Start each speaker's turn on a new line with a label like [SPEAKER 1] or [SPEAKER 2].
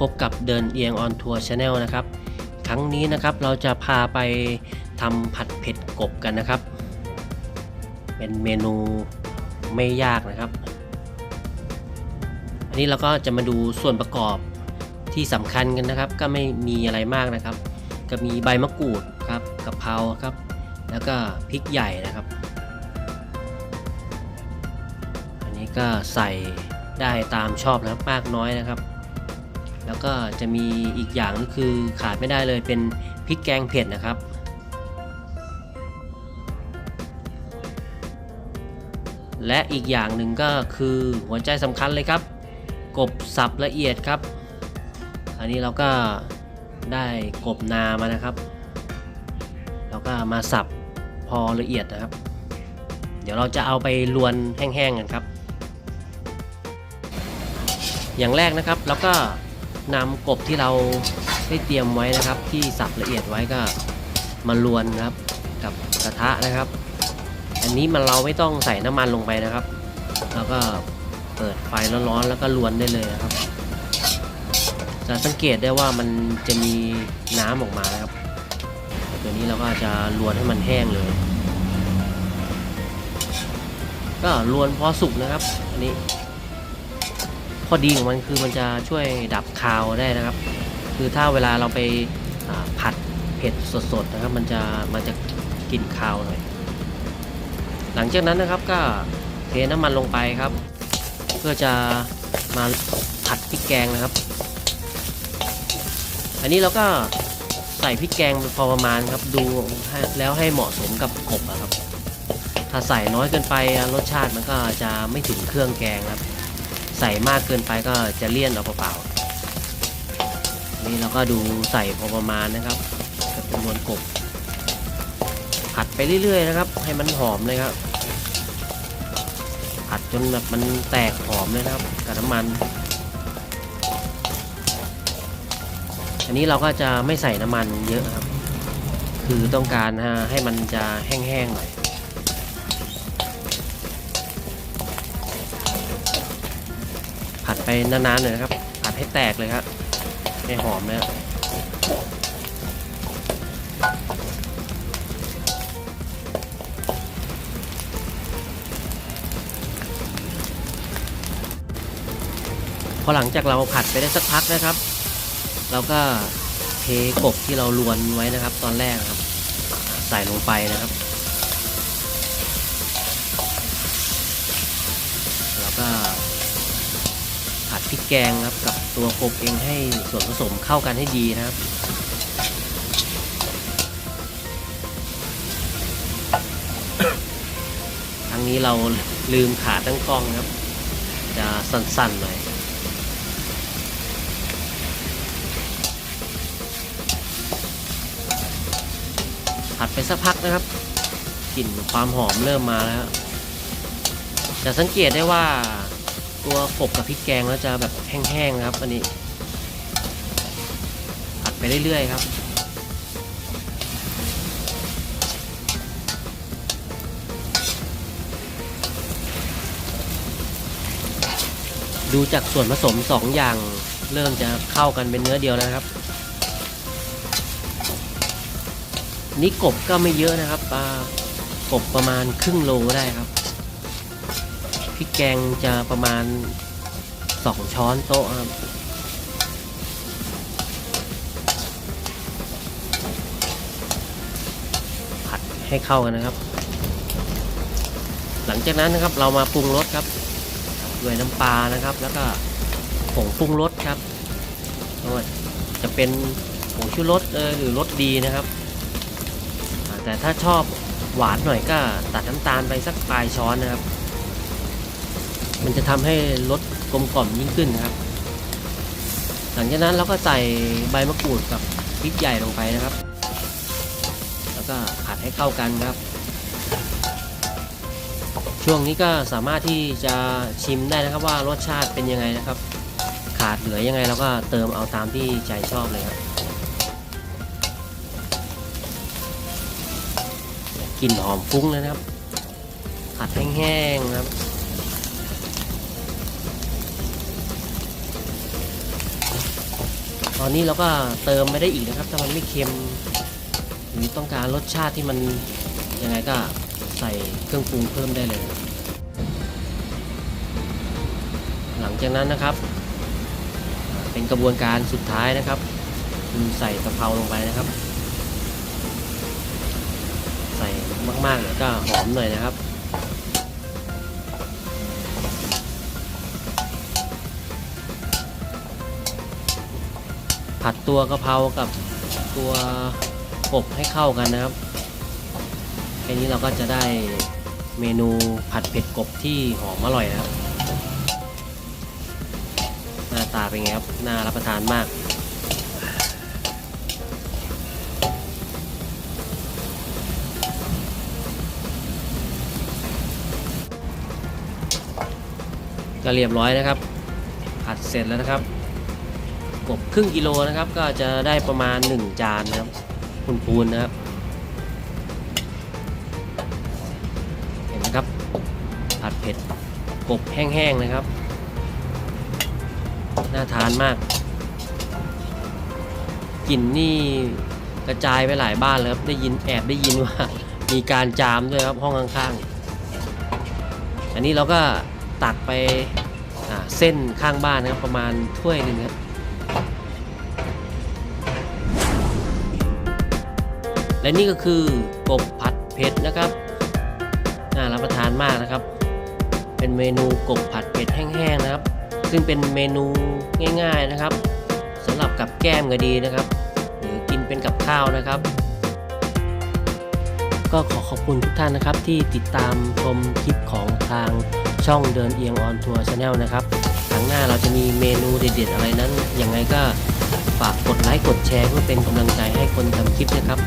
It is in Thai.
[SPEAKER 1] พบกับเดินเอียงออนทัวร์ชาแนลนะครับ ครั้งนี้นะครับเราจะพาไปทำผัดเผ็ดกบกันนะครับ เป็นเมนูไม่ยากนะครับ อันนี้เราก็จะมาดูส่วนประกอบที่สำคัญกันนะครับ ก็ไม่มีอะไรมากนะครับ ก็มีใบมะกรูดครับกะเพราครับ แล้วก็พริกใหญ่นะครับ อันนี้ก็ใส่ได้ตามชอบนะครับมากน้อยนะครับ แล้วก็จะมีอีกอย่างก็คือขาดไม่ได้เลยเป็นพริกแกงเผ็ดนะครับ และอีกอย่างหนึ่งก็คือหัวใจสำคัญเลยครับ กบสับละเอียดครับ อันนี้เราก็ได้กบนามานะครับ เราก็มาสับพอละเอียดนะครับ เดี๋ยวเราจะเอาไปลวนแห้งๆกันครับ อย่างแรกนะครับเราก็ นำกบที่เราได้เตรียมไว้นะครับ ที่สับละเอียดไว้ก็มาลวนนะครับกับกระทะนะครับ อันนี้มันเราไม่ต้องใส่น้ำมันลงไปนะครับเราก็เปิดไฟร้อนๆแล้วก็ลวนได้เลยนะครับ จะสังเกตได้ว่ามันจะมีน้ำออกมานะครับตัวนี้เราก็จะลวนให้มันแห้งเลย ก็ลวนพอสุกนะครับ อันนี้ ข้อดีของมันคือมันจะช่วยดับคาวได้นะครับ คือถ้าเวลาเราไปผัดเผ็ดสดๆนะครับ มันจะมันจะกลิ่นคาวหน่อย หลังจากนั้นนะครับก็เทน้ำมันลงไปครับ เพื่อจะมาผัดพริกแกงนะครับ อันนี้เราก็ใส่พริกแกงพอประมาณครับ ดูแล้วให้เหมาะสมกับกบอะครับ ถ้าใส่น้อยเกินไปรสชาติมันก็จะไม่ถึงเครื่องแกงครับ ใส่มากเกินไปก็จะเลี่ยนเอาเปล่าๆนี่เราก็ดูใส่พอประมาณนะครับกับจำนวนกบผัดไปเรื่อยๆนะครับ ให้มันหอมเลยครับผัดจนแบบมันแตกหอมเลยนะครับกับน้ำมัน อันนี้เราก็จะไม่ใส่น้ำมันเยอะครับ คือต้องการให้มันจะแห้งๆหน่อย ผัดไปนานๆเลยนะครับ ผัดให้แตกเลยครับให้หอมนะครับพอหลังจากเราผัดไปได้สักพักนะครับ เราก็เทกบที่เราลวนไว้นะครับ ตอนแรกครับ ใส่ลงไปนะครับ ผัดพริกแกงครับกับตัวกบเองให้ส่วนผสมเข้ากันให้ดีนะครับครั้งนี้เราลืมขาตั้งกล้องครับ จะสั่นๆหน่อยผัดไปสักพักนะครับกลิ่นความหอมเริ่มมาแล้วจะสังเกตได้ว่า ตัวกบกับพริกแกงแล้วจะแบบแห้งๆครับอันนี้ ผัดไปเรื่อยๆครับดูจากส่วนผสมสองอย่าง เริ่มจะเข้ากันเป็นเนื้อเดียวแล้วครับ นี่กบก็ไม่เยอะนะครับปลากบประมาณครึ่งโลได้ครับ พริกแกงจะประมาณ 2 ช้อนโต๊ะครับผัดให้เข้ากันนะครับ หลังจากนั้นนะครับเรามาปรุงรสครับด้วยน้ำปลานะครับ แล้วก็ผงปรุงรสครับจะเป็นผงชูรสเออหรือรสดีนะครับ แต่ถ้าชอบหวานหน่อยก็ตัดน้ำตาลไปสักปลายช้อนนะครับ มันจะทำให้รสกลมกล่อมยิ่งขึ้นนะครับ หลังจากนั้นเราก็ใส่ใบมะกรูดกับพริกใหญ่ลงไปนะครับ แล้วก็ผัดให้เข้ากันครับ ช่วงนี้ก็สามารถที่จะชิมได้นะครับว่ารสชาติเป็นยังไงนะครับ ขาดเหลือยังไงเราก็เติมเอาตามที่ใจชอบเลยครับกลิ่นหอมฟุ้งเลยนะครับผัดแห้งๆครับ ตอนนี้เราก็เติมไม่ได้อีกนะครับ ถ้ามันไม่เค็มหรือต้องการรสชาติที่มันยังไงก็ใส่เครื่องปรุงเพิ่มได้เลย หลังจากนั้นนะครับ เป็นกระบวนการสุดท้ายนะครับคือใส่กะเพราลงไปนะครับ ใส่มากๆเดี๋ยวก็หอมหน่อยนะครับ ผัดตัวกะเพรากับตัวกบให้เข้ากันนะครับแค่นี้เราก็จะได้เมนูผัดเผ็ดกบที่หอมอร่อยนะครับ หน้าตาเป็นไงครับ น่ารับประทานมากก็เรียบร้อยนะครับ ผัดเสร็จแล้วนะครับ กบครึ่งกิโลนะครับ ก็จะได้ประมาณ 1 จานนะครับพูนนะครับ เห็นไหมครับ ผัดเผ็ดกบแห้งๆนะครับ น่าทานมากกลิ่นนี่กระจายไปหลายบ้านเลยครับ ได้ยินแอบได้ยินว่า มีการจามด้วยครับห้องข้างๆ อันนี้เราก็ตักไปเส้นข้างบ้านนะครับประมาณถ้วยหนึ่งครับ และนี่ก็คือกบผัดเผ็ดนะครับ น่ารับประทานมากนะครับ เป็นเมนูกบผัดเผ็ดแห้งๆนะครับ ซึ่งเป็นเมนูง่าย ๆนะครับสำหรับกับแก้มก็ดีนะครับ หรือกินเป็นกับข้าวนะครับ ก็ขอขอบคุณทุกท่านนะครับ ที่ติดตามชมคลิปของทางช่องเดินเอียงออนทัวร์ชาแนลนะครับครั้งหน้าเราจะมีเมนูเด็ดๆอะไรนั้นยังไงก็ฝากกดไลค์กดแชร์เพื่อเป็นกำลังใจให้คนทำคลิปนะครับ